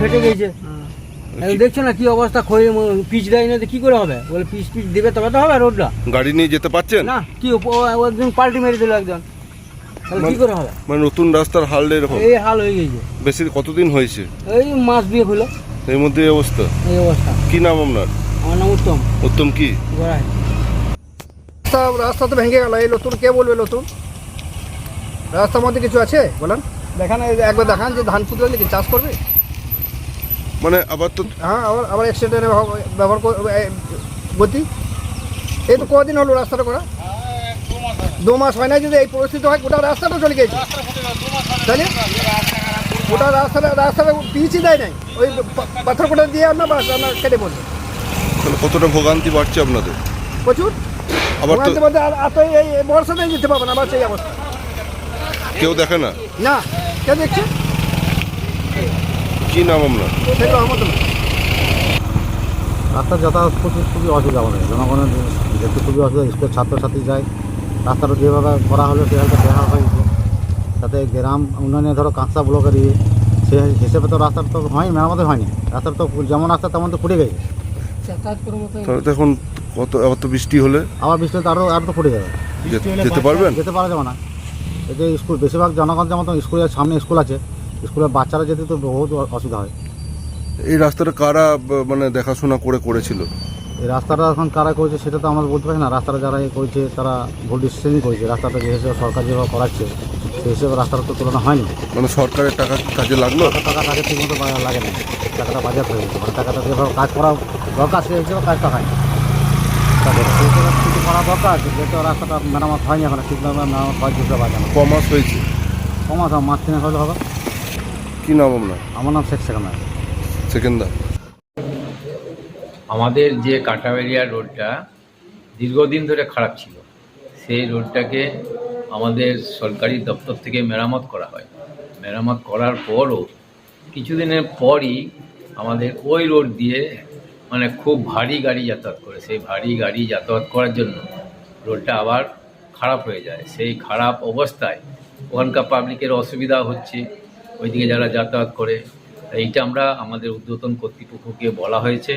ফেটে গেছে। দেখছ না কি অবস্থা? খয়ে পিচ দেয় না কি করে হবে? বলে পিচ পিচ দেবে তবে তো হবে রোডটা। গাড়ি নিয়ে যেতে পারছেন? না কি একজন পাল্টি মেরে দিল একজন। কি করে হবে? মানে নতুন রাস্তার হাল এরকম? এই হাল হয়ে গেছে। বেশি কতদিন হয়েছে? এই মাস দিয়ে হলো। এর মধ্যে এই অবস্থা? এই অবস্থা। কি নাম আপনার? আমার নাম উত্তম। উত্তম কি? রাস্তা রাস্তা তো ভেঙে গেল। এই নতুন কে বলবে নতুন? রাস্তার মধ্যে কিছু আছে? বলেন। দেখান এই একবার দেখান যে ধান পুতলে কি চাষ করবে? মানে আবার তো হ্যাঁ আবার আবার অ্যাক্সিডেন্টে ব্যবহার গতি? এই তো কদিন হলো রাস্তাটা করা? দু মাস হয় না যদি এই পরিস্থিতি হয় গোটা রাস্তাটা চলে গেছে। তাহলে? গোটা রাস্তাটা রাস্তাটা পিচই দেয় নাই। ওই পাথর কোটা দিয়ে আপনার বাস আপনার কেটে পড়বে তাহলে কতটা ভোগান্তি বাড়ছে আপনাদের? প্রচুর। আবার তো আর তো এই এই বর্ষাতেই যেতে পারবে না আবার সেই অবস্থা। কেউ দেখে না? না কে দেখছে? কি নাম আপনার? সেগুলো আহমদুল্লাহ রাস্তার যাতায়াত খুবই খুবই অসুবিধা আমাদের। জনগণের যেতে খুবই অসুবিধা স্কুলের ছাত্রছাত্রী যায়। রাস্তাটা যেভাবে করা হলো সেভাবে দেখা হয়েছে। তাতে গ্রাম উন্নয়নে ধরো কাঁচা ব্লকের ইয়ে সে হিসেবে তো রাস্তার তো হয়নি মেরামতি হয়নি। রাস্তার তো যেমন রাস্তা তেমন তো ফুটে গেছে। তাহলে তো এখন কত আবার বৃষ্টি হলে আবার বৃষ্টিতে আরও আরও তো ফুটে যাবে। যেতে পারবেন? যেতে পারা যাবে না। এই যে স্কুল বেশিরভাগ জনগণ যেমন স্কুলের সামনে স্কুল আছে। স্কুলের বাচ্চারা যেতে তো বহুত অসুবিধা হয়। এই রাস্তাটা কারা ব- মানে দেখাশোনা করে করেছিল? এই রাস্তাটা এখন কারা করেছে সেটা তো আমরা বলতে পারি না। রাস্তাটা যারা এ করেছে তারা ভুল ডিসিশনই করেছে। রাস্তাটা যে হিসেবে সরকার যেভাবে করাচ্ছে সেই হিসেবে রাস্তাটা তো তুলনা হয়নি। মানে সরকারের টাকা কি কাজে লাগল? টাকা টাকা ঠিক মতো লাগে না। টাকাটা বাজার হয়ে গেছে। মানে টাকাটা যেভাবে কাজ করা দরকার সেই হিসেবে কাজটা হয় না তারপরে সেই হিসেবে কিছু করা দরকার যেহেতু রাস্তাটা মেরামত হয়নি এখন ঠিকভাবে মেরামত হয় বুঝতে পারছে না। ক মাস হয়েছে। কমাস মাস তিনে হলে হবে। কি নাম আপনার? আমার নাম শেখ সেখানে। সেকেন্দার। আমাদের যে কাটাবেরিয়া রোডটা দীর্ঘদিন ধরে খারাপ ছিল সেই রোডটাকে আমাদের সরকারি দপ্তর থেকে মেরামত করা হয়। মেরামত করার পরও কিছুদিনের পরই আমাদের ওই রোড দিয়ে মানে খুব ভারী গাড়ি যাতায়াত করে। সেই ভারী গাড়ি যাতায়াত করার জন্য রোডটা আবার খারাপ হয়ে যায়। সেই খারাপ অবস্থায় ওখানকার পাবলিকের অসুবিধা হচ্ছে, ওইদিকে যারা যাতায়াত করে। এইটা আমরা আমাদের উদ্যতন কর্তৃপক্ষকে বলা হয়েছে।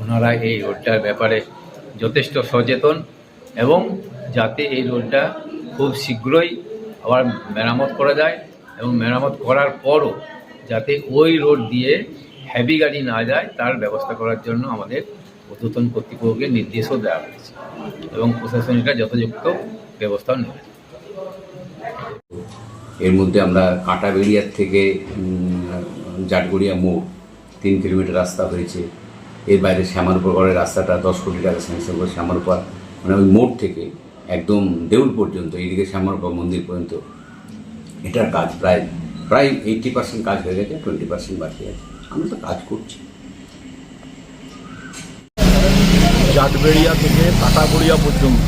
ওনারা এই রোডটার ব্যাপারে যথেষ্ট সচেতন এবং যাতে এই রোডটা খুব শীঘ্রই আবার মেরামত করা যায় এবং মেরামত করার পরও যাতে ওই রোড দিয়ে হেভি গাড়ি না যায়, তার ব্যবস্থা করার জন্য আমাদের উদ্যতন কর্তৃপক্ষকে নির্দেশও দেওয়া হয়েছে এবং প্রশাসন এটা যথাযুক্ত ব্যবস্থাও নেবে। এর মধ্যে আমরা কাঁটাবেড়িয়ার থেকে জাটগড়িয়া মোড় তিন কিলোমিটার রাস্তা হয়েছে। এর বাইরে শ্যামারুপাড়ের রাস্তাটা দশ কোটি টাকা স্যাংশন করে শ্যামারুপাড় মানে ওই মোড় থেকে একদম দেউল পর্যন্ত, এইদিকে শ্যামারুপা মন্দির পর্যন্ত। এটার কাজ প্রায় প্রায় এইটটি পার্সেন্ট কাজ হয়ে গেছে টোয়েন্টি পার্সেন্ট বাকি আছে। আমরা তো কাজ করছি। জাটবেড়িয়া থেকে কাটাগড়িয়া পর্যন্ত।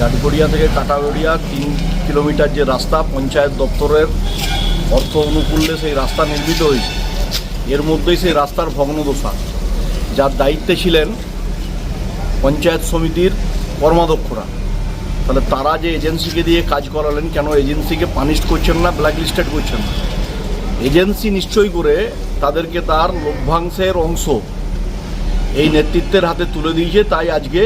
জাটগড়িয়া থেকে কাটাগড়িয়া তিন কিলোমিটার যে রাস্তা পঞ্চায়েত দপ্তরের অর্থ অনুকূল্যে সেই রাস্তা নির্মিত হয়েছে। এর মধ্যেই সেই রাস্তার ভগ্নদশা। যার দায়িত্বে ছিলেন পঞ্চায়েত সমিতির কর্মাধ্যক্ষরা। তাহলে তারা যে এজেন্সিকে দিয়ে কাজ করালেন, কেন এজেন্সিকে পানিশ করছেন না ব্ল্যাক লিস্টেড করছেন না? এজেন্সি নিশ্চয় করে, তাদেরকে তার লভ্যাংশের অংশ এই নেতৃত্বের হাতে তুলে দিয়েছে। তাই আজকে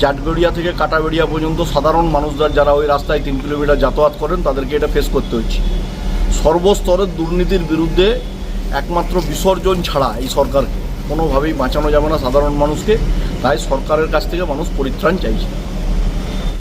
জাটগড়িয়া থেকে কাটাবেড়িয়া পর্যন্ত সাধারণ মানুষরা যারা ওই রাস্তায় তিন কিলোমিটার যাতায়াত করেন, তাদেরকে এটা ফেস করতে হচ্ছে। সর্বস্তরের দুর্নীতির বিরুদ্ধে একমাত্র বিসর্জন ছাড়া এই সরকারকে। কোনোভাবেই বাঁচানো যাবে না সাধারণ মানুষকে। তাই সরকারের কাছ থেকে মানুষ পরিত্রাণ চাইছে।